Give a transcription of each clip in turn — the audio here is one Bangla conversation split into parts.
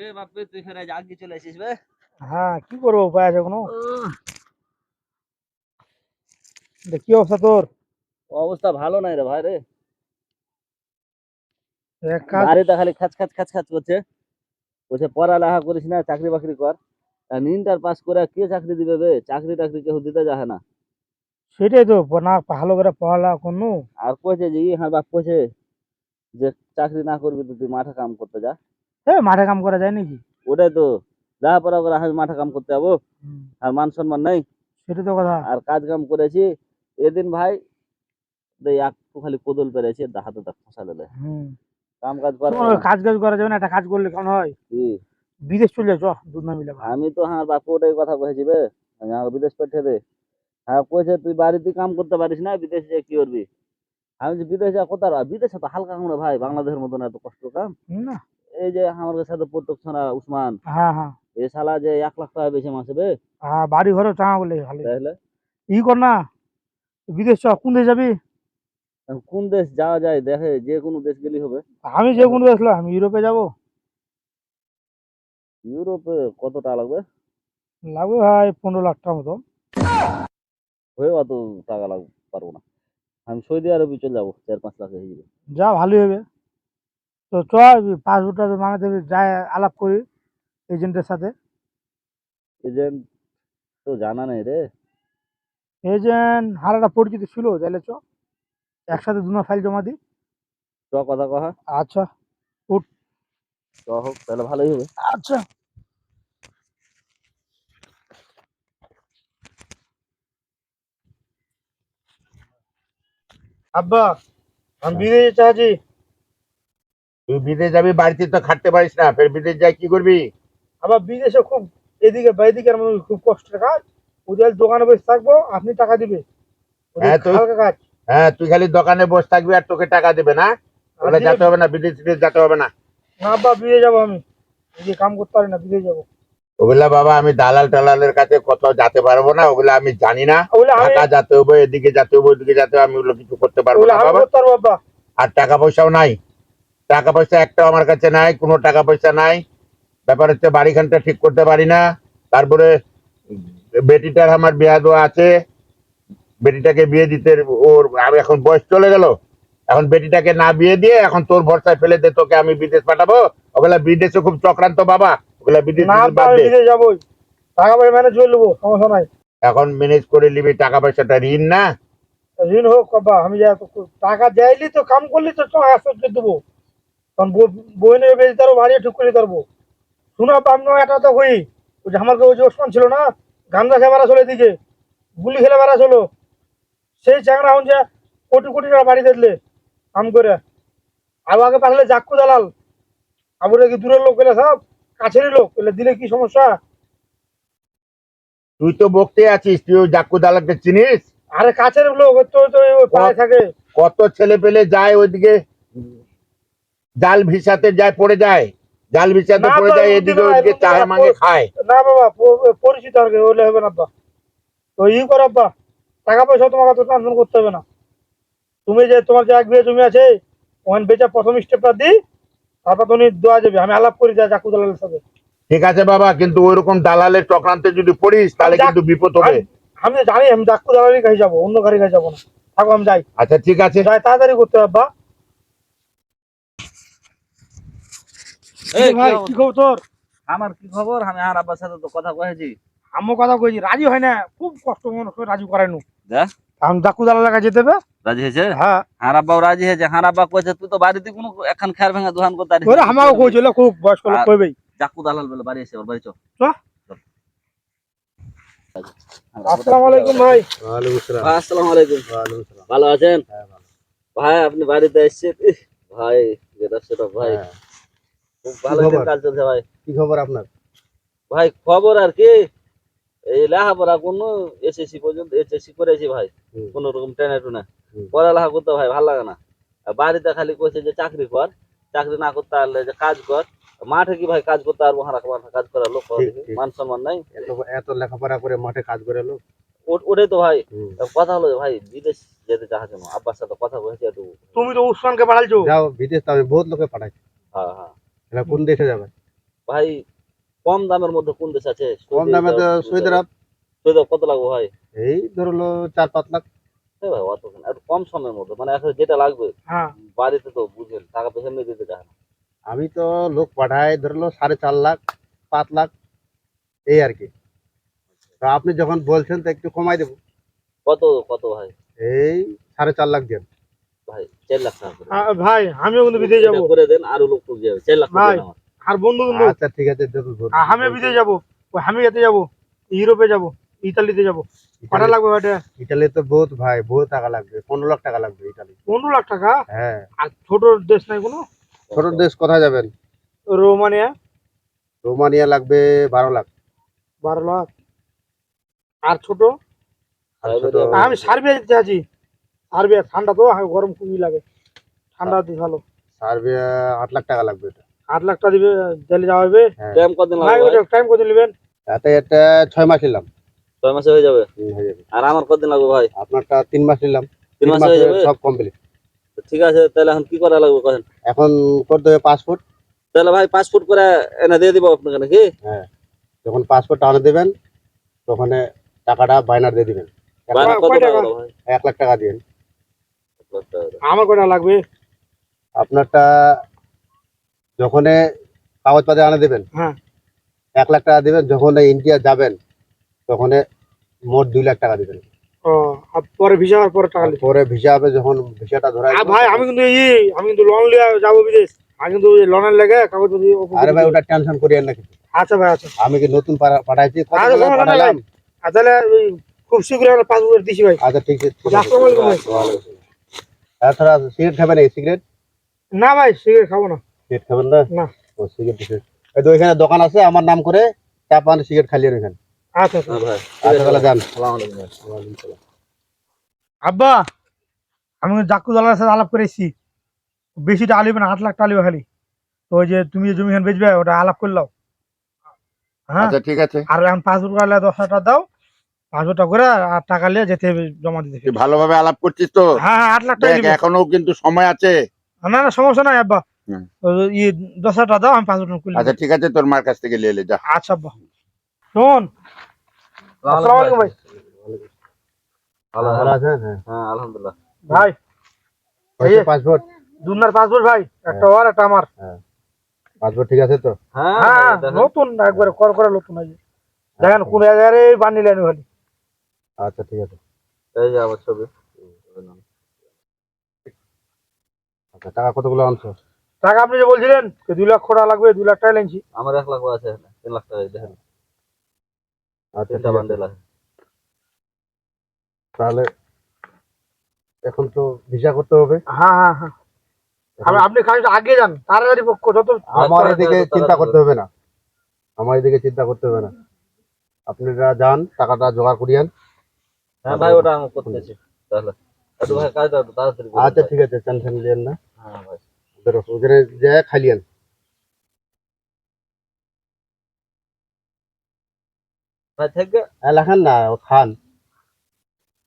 এ বাপরে তুই ফের আজ আগে চলে আসিস বে? হ্যাঁ কি করব উপায় আছে কোনো? কি অবস্থা তোর? অবস্থা ভালো নাই রে ভাই রে। বাড়িতে খালি খাচ খাচ খাচ খাচ করছে। বলছে পড়ালেখা করিস না চাকরি বাকরি কর। আর ইন্টার পাস করে কে চাকরি দিবে বে? চাকরি টাকরি কেউ দিতে যাবে না। সেটাই তো না ভালো করে পড়ালেখা করনু আর কইছে যে হ্যাঁ বাপ কইছে যে চাকরি না করবি তো তুই মাঠে কাম করতে যা। এ মাঠে কাম করা যায় নাকি? ওটাই তো। যা পড়া করে আমি মাঠে কাম করতে যাব। আর মান সম্মান নেই। সেটা তো কথা। আর কাজ কাম করেছি। এদিন ভাই একটু খালি কোদল পেরেছি হাতে তাক ফসা কাম কাজ করে কাজ কাজ করা যাবে না একটা কাজ করলে কেমন হয়? বিদেশ চলে যাও দুধ না মিলে। আমি তো হ্যাঁ বাপু ওটাই কথা কয়েছি বে। বিদেশ পাঠিয়ে দে। হ্যাঁ কয়েছে তুই বাড়িতে কাম করতে পারিস না বিদেশে যেয়ে কি করবি? আমি যে বিদেশে যা কোথাও বিদেশে তো হালকা কাম ভাই বাংলাদেশের মতন এত কষ্ট কাম। না। এই যে আমার সাথে প্রত্যেক ছাড়া উসমান। হ্যাঁ হ্যাঁ। এই শালা যে এক লাখ টাকা বেশি মাসে বে। হ্যাঁ বাড়ি ঘরে চাঙা বলে ভালো তাহলে? ই কর না বিদেশ চ কোন দেশ যাবি? কোন দেশ যাওয়া যায় দেখে যে কোনো দেশ গেলি হবে। আমি যে কোন দেশ আমি ইউরোপে যাব। ইউরোপে কত টাকা লাগবে? লাগবে ভাই পনেরো লাখ টাকার মতো। হয়ে অত টাকা লাগবে পারব না। আমি সৌদি আরবে চলে যাব চার পাঁচ লাখ হয়ে যাবে। যা ভালোই হবে। তো চ পাসপোর্টটা হবে যাই আলাপ করি এজেন্টের সাথে। এজেন্ট তো জানা নেই রে। এজেন্ট হার একটা পরিচিত ছিল তাহলে চ। একসাথে দুটো ফাইল জমা দিই। চ কথা কহা। আচ্ছা উঠ। চ হোক তাহলে ভালোই হবে। আচ্ছা। আব্বা আমি বিদেশে চাচ্ছি তুই বিদেশ যাবি বাড়িতে তো খাটতে পারিস না ফের বিদেশ যাই কি করবি? আবার বিদেশে খুব এদিকে বাইদিকের মতো খুব কষ্টের কাজ। ওদের দোকানে বসে থাকব আপনি টাকা দিবে। হ্যাঁ, তো- কাজ। হ্যাঁ তুই খালি দোকানে বসে থাকবি আর তোকে টাকা দেবে না? দিয়ে- যেতে হবে না বিদেশ টিদেশ যেতে হবে না। না বিদেশে যাব আমি। কাম করতে পারি না বিদেশে যাব। ওগুলা বাবা আমি দালাল টালালের কাছে কোথাও যেতে পারব না। ওগুলা আমি জানি না। যেতে হবে এদিকে যেতে হবে ওদিকে যেতে আমি ওগুলো কিছু করতে পারব না বাবা। আর টাকা পয়সাও নাই। টাকা পয়সা একটাও আমার কাছে নাই কোনো টাকা পয়সা নাই। ব্যাপার হচ্ছে বাড়িখানটা ঠিক করতে পারি না। তারপরে বেটিটার আমার বিয়া দেওয়া আছে। বেটিটাকে বিয়ে দিতে ওর আর এখন বয়স চলে গেল। এখন বেটিটাকে না বিয়ে দিয়ে এখন তোর ভরসায় ফেলে দে তোকে আমি বিদেশ পাঠাবো। ওগুলা বিদেশে খুব চক্রান্ত বাবা। ওগুলা বিদেশ আমি যাবোই। টাকা পয়সা ম্যানেজ করে নেব সমস্যা নাই। এখন ম্যানেজ করে নিবি টাকা পয়সাটা ঋণ না? ঋণ হোক বাবা আমি যা টাকা দেয়লি তো কাম করলি তো টাকা সহ্য দেবো। তখন বইনের বেশি তারও বাড়িয়ে ঠিক করে পারব শুনো আব্বা আমি একটা তো কই ওই যে আমাকে ওই যে ওসমান ছিল না গান্দা খেয়ে চলে দিকে গুলি খেলে বেড়া চলো সেই চ্যাংরা হন যে কোটি কোটি টাকা বাড়ি দিলে কাম করে। আর আগে পাঠালে জাক্কু দালাল। আবার কি দূরের লোক এলে সব কাছেরই লোক এলে দিলে কি সমস্যা? তুই তো বকতে আছিস তুই ওই জাক্কু দালালকে চিনিস? আরে কাছের লোক তো তো পাড়ায় থাকে। কত ছেলে পেলে যায় ওইদিকে। জাল ভিসাতে যায় পড়ে যায়। জাল ভিসাতে পড়ে যায় এদিকে ওদিকে মাঙে ওই- খায়। না বাবা পরিচিত আর হলে হবে না আব্বা তো ই করো আব্বা টাকা পয়সা তোমাকে তো টেনশন করতে হবে না। তুমি যে তোমার যে এক বিয়ে জমি আছে ওখানে বেচা প্রথম স্টেপটা দিই তারপর তুমি দেওয়া যাবে। আমি আলাপ করি যা জাকু দালালের সাথে। ঠিক আছে বাবা কিন্তু ওইরকম দালালের চক্রান্তে যদি পড়িস তাহলে কিন্তু বিপদ হবে। আমি- জানি আমি জাকু দালালের কাছে যাব অন্য গাড়ি কাছে যাব না। থাকো আমি যাই। আচ্ছা ঠিক আছে। তাড়াতাড়ি করতে হবে আব্বা এই, কি ভাই খবর? কি খবর? তোর? আমার কি খবর? আমি আর আব্বার সাথে তো কথা কয়েছি। আমিও কথা কইছি রাজি হয় না খুব কষ্ট মনে করে রাজি যেতে হবে? রাজি হয়েছে? হ্যাঁ। রাজি হয়েছে। কয়েছে তুই তো বাড়িতে কোনো এখন খেয়ার ভেঙে দোকান করতে পারিস না। আমাকে কইছিল খুব বয়স্ক লোক কইবেই চাকু দালাল বলে বাড়ি এসে বাড়ি চল। চ। আসসালামু আলাইকুম ভাই। আসসালামু আলাইকুম। ভালো আছেন? ভাই আপনি বাড়িতে এসেছেন? ভাই যেটা সেটা ভাই। হ্যাঁ। খুব ভালো কাজ চলছে ভাই। কি খবর আপনার? ভাই খবর আর কি এই লেখাপড়া কোনো এসএসসি পর্যন্ত এসএসসি করেছি ভাই হুম। রকম টেনে টুনে। পড়ালেখা করতে ভাই ভালো লাগে না। বাড়িতে খালি কইছে যে চাকরি কর চাকরি না করতে পারলে যে কাজ কর মাঠে কি ভাই কাজ করতে পারব হারা কাজ করার লোক। মান সম্মান নাই। এত লেখাপড়া করে মাঠে কাজ করে লোক? ওটাই তো ভাই। কথা হলো ভাই বিদেশ যেতে চাহাচ্ছে না আব্বার সাথে কথা বলেছি একটু। তুমি তো উসমানকে পাঠাইছো। যাও বিদেশ তো আমি বহুত লোকে পাঠাইছি। হ্যাঁ হ্যাঁ। এরা কোন দেশে যাবে ভাই কম দামের মধ্যে কোন দেশ আছে? কম দামে তো সৌদি আরব। সৌদি আরব কত লাগবে ভাই? এই ধরলো চার পাঁচ লাখ। ভাই অত একটু কম সময়ের মধ্যে মানে এখন যেটা লাগবে হ্যাঁ। বাড়িতে তো বুঝেন টাকা পয়সা এমনি দিতে চায় না। আমি তো লোক পাঠাই ধরলো সাড়ে চার লাখ পাঁচ লাখ এই আর কি। তো আপনি যখন বলছেন তো একটু কমাই দেবো। কত কত ভাই? এই সাড়ে চার লাখ দেন। ভাই চার লাখ টাকা ভাই আমিও কিন্তু বিদেশ যাব। করে দেন আরও লোক টুক যাবে চার লাখ ভাই। আর বন্ধু আচ্ছা ঠিক আছে আমি বিদেশ যাব। আমি যেতে যাব ইউরোপে যাব ইতালিতে যাব। কটা লাগবে ভাইটা ইটালি তো বহুত ভাই বহুত টাকা লাগবে পনেরো লাখ টাকা লাগবে ইটালি পনেরো লাখ টাকা? হ্যাঁ। আর ছোট দেশ নাই কোনো? ছোট দেশ কোথায় যাবেন? রোমানিয়া? রোমানিয়া লাগবে বারো লাখ। বারো লাখ। আর ছোট? আমি সার্বিয়া যেতে আছি। সার্বিয়া ঠান্ডা তো হ্যাঁ, গরম খুবই লাগে। ঠান্ডা দিস ভালো। সার্বিয়া আট লাখ টাকা লাগবে এটা। আট লাখ টাকা দিবে দিল্লি যাওয়া হবে। হ্যাঁ। টাইম ভাই? লাগবে টাইম নেবেন? তাতে ছয় মাস নিলাম। ছয় মাসে হয়ে যাবে? হয়ে যাবে। আর আমার লাগবে ভাই? আপনারটা তিন মাস নিলাম। তিন মাসে হয়ে যাবে? সব কমপ্লিট ঠিক আছে তাহলে এখন কি করা লাগবে কহেন? এখন করতে হবে পাসপোর্ট তাহলে ভাই পাসপোর্ট করে এনে দিয়ে দিব আপনাকে নাকি? হ্যাঁ। যখন পাসপোর্ট আনে দেবেন তখন টাকাটা বাইনার দিয়ে দিবেন। এক লাখ- কত টাকা টাকা? এক লাখ টাকা দিবেন। আমার কটা লাগবে? আপনারটা যখন কাগজপাতি আনে দেবেন হ্যাঁ। এক লাখ টাকা দিবেন যখন ইন্ডিয়া যাবেন তখন মোট দুই লাখ টাকা দিবেন। ও পরে ভিসা হওয়ার পরে টাকা পরে ভিসা হবে যখন ভিসাটা ধরা ভাই আমি কিন্তু এই আমি কিন্তু লোন লিয়ে যাব বিদেশ। আমি কিন্তু লোনের লেগে কাগজ আরে ভাই ওটা টেনশন করিয়েন না কিছু। আচ্ছা ভাই আচ্ছা। আমি কি নতুন পাঠাইছি? তাহলে খুব শীঘ্রই আমরা পাসপোর্ট দিছি ভাই। আচ্ছা ঠিক আছে। ঠিক আছে। আসসালামু আলাইকুম ভাই। তাছাড়া সিগারেট খাবেন এই সিগারেট না ভাই সিগারেট খাব না। সিগারেট খাবেন না? না। ও সিগারেট। এই তো এখানে দোকান আছে আমার নাম করে চা পান সিগারেট খালিয়ে এখানে আচ্ছা আচ্ছা। হ্যাঁ ভাই। আচ্ছা তাহলে যান। আব্বা আমি জাক্কু দালার সাথে আলাপ করেছি। বেশিটা আলিবে না আট লাখ টাকা আলিবে খালি। তো ওই যে তুমি যে জমি খান বেচবে ওটা আলাপ করলাও হ্যাঁ? আচ্ছা ঠিক আছে। আর এখন পাসপোর্ট কাটলে দশ হাজার টাকা দাও পাসপোর্টটা করে আর টাকা নিয়ে যেতে হবে জমা দিতে তুই ভালোভাবে আলাপ করছিস তো? হ্যাঁ হ্যাঁ আট লাখ টাকা দেখ দিবে এখনও কিন্তু সময় আছে। না না সমস্যা নাই আব্বা। হুম। ই দশ হাজার টাকা দাও আমি পাসপোর্ট খুলে আচ্ছা ঠিক আছে তোর মার কাছ থেকে নিয়ে যা। আচ্ছা আব্বা। শোন। আসসালামু আলাইকুম ভাই। ভালো ভালো আছেন? হ্যাঁ হ্যাঁ আলহামদুলিল্লাহ। ভাই এই যে- পাসপোর্ট? দুনার পাসপোর্ট ভাই একটা ওর একটা আমার। পাসপোর্ট ঠিক আছে তো? হ্যাঁ হ্যাঁ দেখেন। নতুন একবারে কর করে নতুন আছে দেখেন কোন জায়গায় বানিলেন খালি আচ্ছা ঠিক আছে। এই যে আমার ছবি। আচ্ছা টাকা কতগুলো আনছো? টাকা আপনি যে বলছিলেন যে দুই লাখ টাকা লাগবে দুই লাখ টাকা লেনছি। আমার এক লাখ আছে এখানে, তিন লাখ টাকা দেখেন। আচ্ছা। বান্ডেল আছে। তাহলে এখন তো ভিসা করতে হবে। হ্যাঁ হ্যাঁ হ্যাঁ। আমি আপনি খালি আগে যান তাড়াতাড়ি পক্ষ যত আমার এদিকে চিন্তা করতে হবে না। আমার এদিকে চিন্তা করতে হবে না। আপনারা যান টাকাটা জোগাড় করিয়েন হ্যাঁ ভাই ওটা আমি করতেছি। তাহলে। একটু ভাই কাজটা একটু তাড়াতাড়ি আচ্ছা ঠিক আছে টেনশন নিলেন না। হ্যাঁ ভাই। ওদের ওখানে যে ভাই থেকে হ্যাঁ লেখান না খান।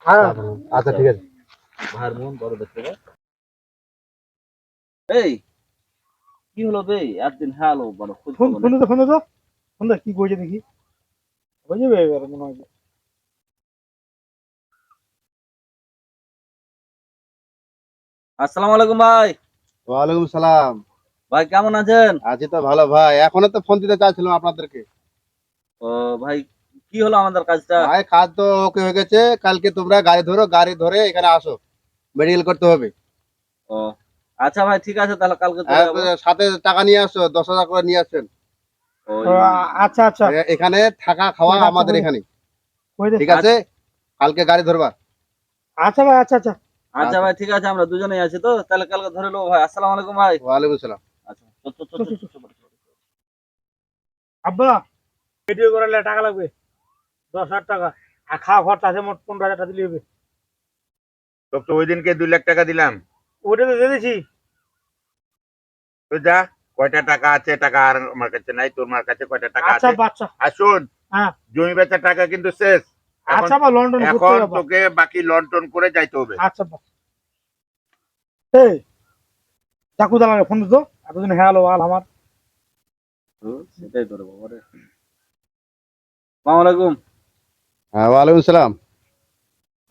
হ্যাঁ। আচ্ছা ঠিক আছে। ভাইয়ের মন বড় দেখতে এই কি হলো বে? একদিন হ্যালো বড় খুঁজ ফোন ফোন। তো ফোন তো। ফোন কি কইছে দেখি। যাবে এবার মনে হয় আসসালামু আলাইকুম ভাই। ওয়ালাইকুম সালাম। ভাই কেমন আছেন? আছি তো ভালো ভাই। এখনও তো ফোন দিতে চাইছিলাম আপনাদেরকে। ও ভাই কি হলো আমাদের কাজটা? ভাই কাজ তো ওকে হয়ে গেছে। কালকে তোমরা গাড়ি ধরো গাড়ি ধরে এখানে আসো। মেডিকেল করতে হবে। ও আচ্ছা ভাই ঠিক আছে তাহলে কালকে যাব। সাথে টাকা নিয়ে আসো দশ হাজার করে নিয়ে আসবেন। আচ্ছা আচ্ছা। এখানে থাকা খাওয়া আমাদের এখানে। ঠিক আছে? কালকে গাড়ি ধরবা। আচ্ছা ভাই আচ্ছা আচ্ছা। আচ্ছা ভাই ঠিক আছে আমরা দুজনেই আছি তো? তাহলে কালকে ধরে নেব ভাই। আসসালামু আলাইকুম ভাই। ওয়ালাইকুম সালাম। আচ্ছা চল, চল, চল, চল, চল, চল, চল। আব্বা ভিডিও করালে টাকা লাগবে? দশ হাজার টাকা। আর খাওয়া খরচা আছে মোট পনেরো হাজার টাকা দিলে হবে। তো ওই দিনকে দুই লাখ টাকা দিলাম। ওটা তো দিয়েছি। তো যা কয়টা টাকা আছে টাকা আর আমার কাছে নাই তোর মার কাছে কয়টা টাকা আচ্ছা আছে? বাচ্চা। আর শোন হ্যাঁ। জমি বেচার টাকা কিন্তু শেষ। আচ্ছা বা লন্ডন এখন তোকে বাকি লন টন করে যাইতে হবে। আচ্ছা বা এই চাকু দালালে ফোন দিত এতদিন হ্যালো আল আমার। সেটাই বাবা রে আসসালামু আলাইকুম হ্যাঁ ওয়ালাইকুম সালাম।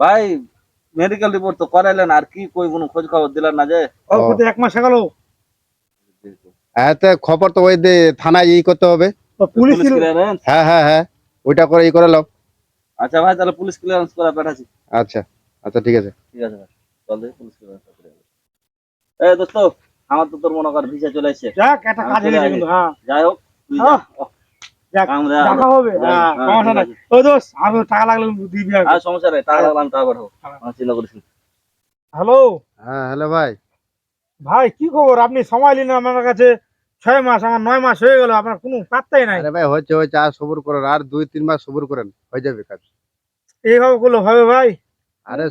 ভাই মেডিকেল রিপোর্ট তো করাইলেন আর কি কই কোনো খোঁজ খবর দিলেন না যে? ও। এক মাস গেল। হ্যাঁ তো খবর তো ওই দে থানায় ই করতে হবে। পুলিশ পুলিশ হ্যাঁ হ্যাঁ হ্যাঁ ওইটা করে ই করে লাও। আচ্ছা ভাই তাহলে পুলিশ ক্লিয়ারেন্স করে পাঠাচ্ছি। আচ্ছা আচ্ছা ঠিক আছে। ঠিক আছে ভাই চল দেখি পুলিশ ক্লিয়ারেন্স করে এই দোস্ত আমার তো তোর মনে কর ভিসা চলে এসেছে যাক একটা কাজ হয়ে গেছে কিন্তু হ্যাঁ। যাই হোক তুই যা। যাক, টাকা হবে। হ্যাঁ হ্যাঁ, সমস্যা নাই। ও আমি টাকা লাগলে দিবি আর সমস্যা নেই টাকা লাগলাম টাকা পাঠাবো। হ্যাঁ। চিন্তা করিস হ্যালো? হ্যাঁ হ্যালো ভাই। ভাই কি খবর? আপনি সময় নিন আমার কাছে? ছয় মাস আমার নয় মাস হয়ে গেল আপনার কোনো পাত্তাই নাই। আরে ভাই হচ্ছে হচ্ছে আর সবুর করেন আর দুই তিন মাস সবুর করেন হয়ে যাবে কাজ। এইভাবে করলে হবে ভাই? আরে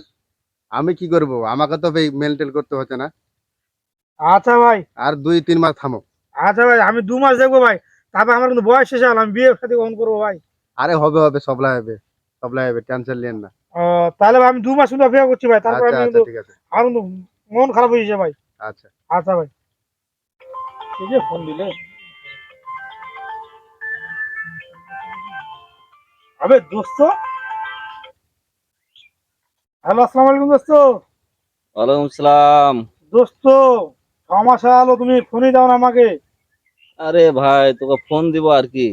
আমি কি করব? আমাকে তো ভাই মেনটেন করতে হচ্ছে না। আচ্ছা ভাই। আর দুই তিন মাস থামো। আচ্ছা ভাই আমি দু মাস দেখব ভাই। তারপর আমার কিন্তু বয়স শেষ হলো আমি বিয়ে সাথে কখন করব ভাই? আরে হবে হবে সবলাই হবে সবলাই হবে টেনশন নেন না। ও, তাহলে আমি দু মাস কিন্তু অপেক্ষা করছি ভাই তারপর আচ্ছা আমি আচ্ছা কিন্তু আমার মন খারাপ হয়ে যাচ্ছে ভাই। আচ্ছা। আচ্ছা ভাই। এই যে ফোন দিলে। আবে দোস্ত। হ্যালো আসসালামু আলাইকুম দোস্ত। ওয়ালাইকুম সালাম। দোস্ত ছ মাস হলো তুমি ফোনই দাও না আমাকে। আরে ভাই তোকে ফোন দিব আর কি।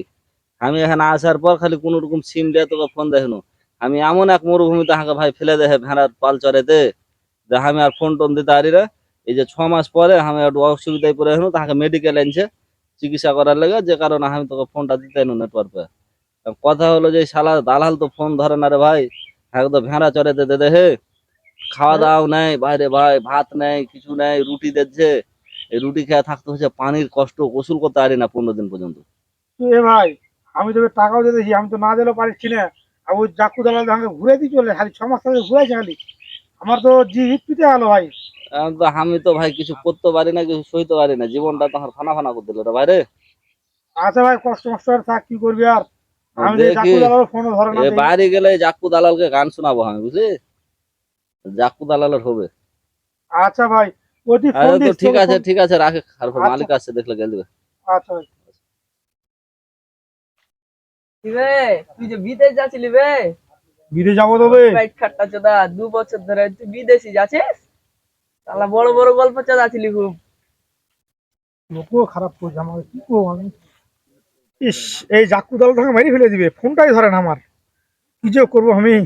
আমি এখানে আসার পর খালি কোন রকম সিম দিয়ে তোকে ফোন দেখানো। আমি এমন এক মরুভূমিতে হাঁকে ভাই ফেলে দেহে ভেড়ার পাল চড়াইতে যে আমি আর ফোন টোন দিতে পারি রে এই যে ছ মাস পরে আমি একটু অসুবিধায় পড়ে হলো তাকে মেডিকেল আনছে, চিকিৎসা করার লেগে, যে কারণে আমি তোকে ফোনটা দিতে নো নেটওয়ার্কে কথা হলো যে শালা দালাল তো ফোন ধরে না রে ভাই, একদম ভেড়া চড়াইতে দে দে হে। খাওয়া দাওয়া নেই, বাইরে ভাই, ভাত নেই, কিছু নেই, রুটি দিচ্ছে। এই রুটি খেয়ে থাকতে হচ্ছে, পানির কষ্ট, গোসল করতে পারি না পনেরো দিন পর্যন্ত। এ ভাই, আমি তোকে টাকাও দিতেছি আমি তো না দিলেও পারছি না আর ওই জাকু দালাল আমাকে ঘুরে দিয়ে চলে, খালি ছ মাস ধরে ঘুরাইছে খালি। আমার তো জি হিট পিতে গেলো ভাই। তো আমি তো ভাই কিছু করতে পারি না কিছু সইতে পারি না। জীবনটা তো আমার ফানা ফানা করে দিল রে ভাইরে আচ্ছা ভাই কষ্ট মষ্ট আর থাক কি করবি আর? আমি যে জাকু দালাল ফোনও ধরে না। বাইরে গেলে জাক্কু দালালকে গান শোনাবো আমি বুঝলি? জাক্কু দালালের হবে। আচ্ছা ভাই ওটি ফোন দিস ঠিক আছে ঠিক আছে রাখে আর আচ্ছা। মালিক আসছে দেখলে গেল। দিবে আচ্ছা ভাই। রে তুই যে বিদেশ যাচ্ছিলি বে? বিদে যাব তবে বাইক খাট্টা চোদা দু বছর ধরে তুই বিদেশি যাচ্ছিস? তাহলে বড় বড় গল্প চালাচ্ছিলি খুব লোকও খারাপ করছে আমাকে, কি করব আমি? ইস, এই জাকু দালাল আমাকে মেরে ফেলে দিবে, ফোনটাই ধরে না আমার। কি যে করব আমি?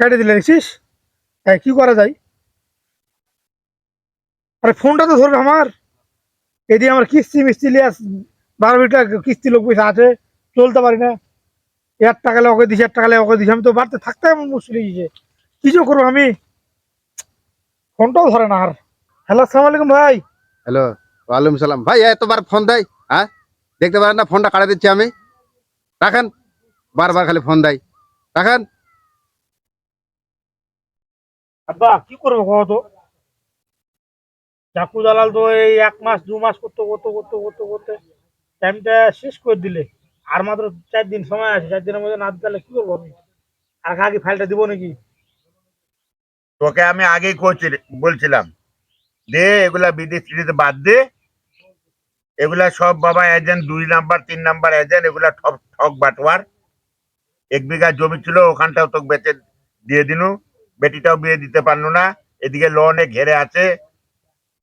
কাটে দিলে দেখছিস তাই কি করা যায়? আরে, ফোনটা তো ধরবে আমার। এদিকে আমার কিস্তি মিস্তি লিয়ে বারো মিটার কিস্তি লোক পয়সা আছে, চলতে পারি না। এক টাকা ওকে দিছি এক টাকা ওকে দিছি। আমি তো বাড়িতে থাকতে আমার মুশকিল হয়ে গেছে। কি করব আমি? ফোনটাও ধরে না আর। হ্যালো আসসালামু আলাইকুম ভাই। হ্যালো ওয়ালাইকুম সালাম। ভাই এতবার ফোন দেয় হ্যাঁ? দেখতে পারেন না ফোনটা কাটা দিচ্ছি আমি। রাখেন বারবার খালি ফোন দেয়। রাখেন। আব্বা কি করব কত তো? চাকু দালাল তো এই এক মাস দু মাস করতে করতে করতে করতে করতে টাইমটা শেষ করে দিলে। আর মাত্র চার দিন সময় আছে, চার দিনের মধ্যে না দিতে কি করব আমি? আর আগে ফাইলটা দিব নাকি? তোকে আমি আগেই করছি বলছিলাম। দে, এগুলা বিদেশ টিদেশ বাদ দে। এগুলা সব বাবা এজেন্ট দুই নাম্বার, তিন নাম্বার এজেন্ট এগুলা ঠক ঠক বাটোয়ার। এক বিঘা জমি ছিল, ওখানটাও তোকে বেচে দিয়ে দিনু। বেটিটাও বিয়ে দিতে পারল না। এদিকে লোনে ঘেরে আছে।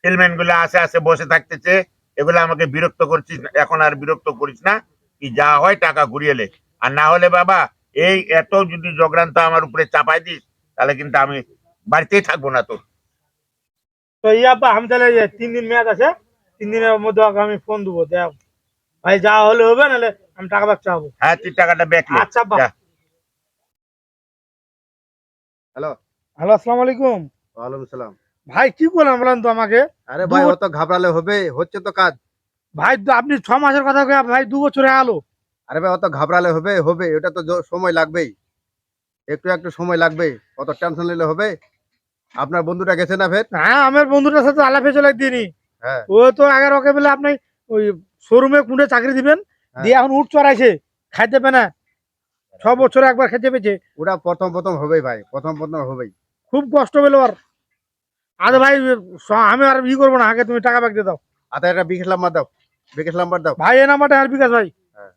ফিলম্যানগুলো আসে আসে, বসে থাকতেছে। এগুলো আমাকে বিরক্ত করছিস এখন আর বিরক্ত করিস না। কি যা হয় টাকা ঘুরিয়ে লে। আর না হলে বাবা এই এত যদি জগরান্ত আমার উপরে চাপাই দিস তাহলে কিন্তু আমি বাড়িতেই থাকব না তোর। তো এই আব্বা আমি তাহলে তিন দিন মেয়াদ আছে তিন দিনের মধ্যে আমি ফোন দেবো দেখ। ভাই যা হলে হবে নাহলে আমি টাকা ব্যাগ চাবো। হ্যাঁ তুই টাকাটা ব্যাক আচ্ছা হ্যালো। হ্যালো আসসালামু আলাইকুম। ওয়ালাইকুম সালাম। ভাই কি করলাম বলেন তো আমাকে? আরে ভাই অত ঘাবড়ালে হবে হচ্ছে তো কাজ। ভাই আপনি ছ মাসের কথা ভাই দু বছরে আলো। আরে ভাই অত ঘাবড়ালে হবে হবে এটা তো সময় লাগবেই। একটু একটু সময় লাগবে অত টেনশন নিলে হবে। আপনার বন্ধুটা গেছে না ফের? হ্যাঁ আমার বন্ধুটার সাথে আলাপে চলে দিনই হ্যাঁ। ও তো আগের ওকে বলে আপনি ওই শোরুমে কুঁড়ে চাকরি দিবেন? হ্যাঁ। দিয়ে এখন উঠ চড়াইছে খাইতে পে না। ছ বছরে একবার খেতে পেয়েছে। ওটা প্রথম প্রথম হবেই ভাই প্রথম প্রথম হবেই। খুব কষ্ট পেল আর আরে ভাই আমি আর ই করব না আগে তুমি টাকা ব্যাগ দিয়ে দাও। আচ্ছা এটা নাম্বার দাও। বিকাশ নাম্বার দাও। ভাই এই নাম্বারটা আর বিকাশ ভাই। হ্যাঁ।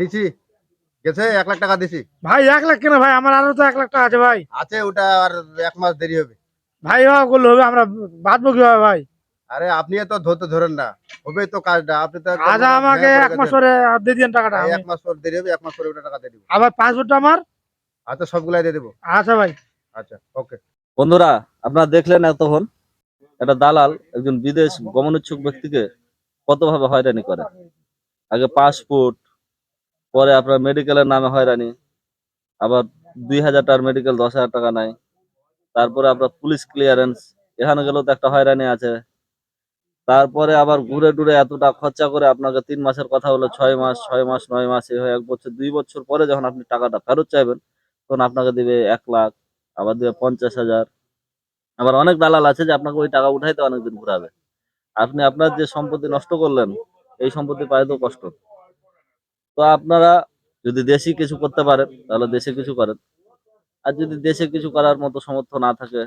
দিছি। গেছে? এক লাখ টাকা দিছি। ভাই এক লাখ কেন ভাই? আমার আরও তো এক লাখ টাকা আছে ভাই। আছে ওটা আর এক মাস দেরি হবে। ভাই এভাবে করলে হবে আমরা বাঁচবো কীভাবে ভাই? আরে আপনি তো ধরতে ধরেন না। হবে তো কাজটা। আপনি তো আজ আমাকে এক মাস। পরে দিয়ে দিন টাকাটা এক মাস পর দেরি হবে এক মাস পরে ওটা টাকা দিয়ে দিব। আবার পাসপোর্টটা আমার? আচ্ছা সবগুলাই দিয়ে দেবো। আচ্ছা ভাই। আচ্ছা ওকে। বন্ধুরা আপনারা দেখলেন এতক্ষণ একটা দালাল একজন বিদেশ গমনোচ্ছুক ব্যক্তিকে কতভাবে হয়রানি করে? আগে পাসপোর্ট, পরে আপনার মেডিকেলের নামে হয়রানি, আবার দুই হাজার টাকার মেডিকেল, দশ হাজার টাকা নেয় তারপরে আপনার পুলিশ ক্লিয়ারেন্স এখানে গেলেও তো একটা হয়রানি আছে। তারপরে আবার ঘুরে টুরে এতটা খরচা করে আপনাকে তিন মাসের কথা হলো, ছয় মাস ছয় মাস, নয় মাস হয়ে এক বছর, দুই বছর পরে যখন আপনি টাকাটা ফেরত চাইবেন, তখন আপনাকে দিবে এক লাখ, আবার দিবে পঞ্চাশ হাজার আবার অনেক দালাল আছে যে আপনাকে ওই টাকা উঠাইতে অনেকদিন ঘুরাবে। আপনি আপনার যে সম্পত্তি নষ্ট করলেন, এই সম্পত্তি তো কষ্ট। তো আপনারা যদি দেশি কিছু করতে পারেন, তাহলে দেশে কিছু করেন। আর যদি দেশে কিছু করার মতো সামর্থ্য না থাকে,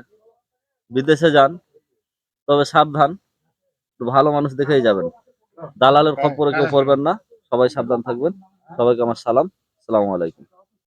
বিদেশে যান, তবে সাবধান ভালো মানুষ দেখেই যাবেন। দালালের খপ্পরে কেউ পড়বেন না, সবাই সাবধান থাকবেন। সবাইকে আমার সালাম, সালামু আলাইকুম।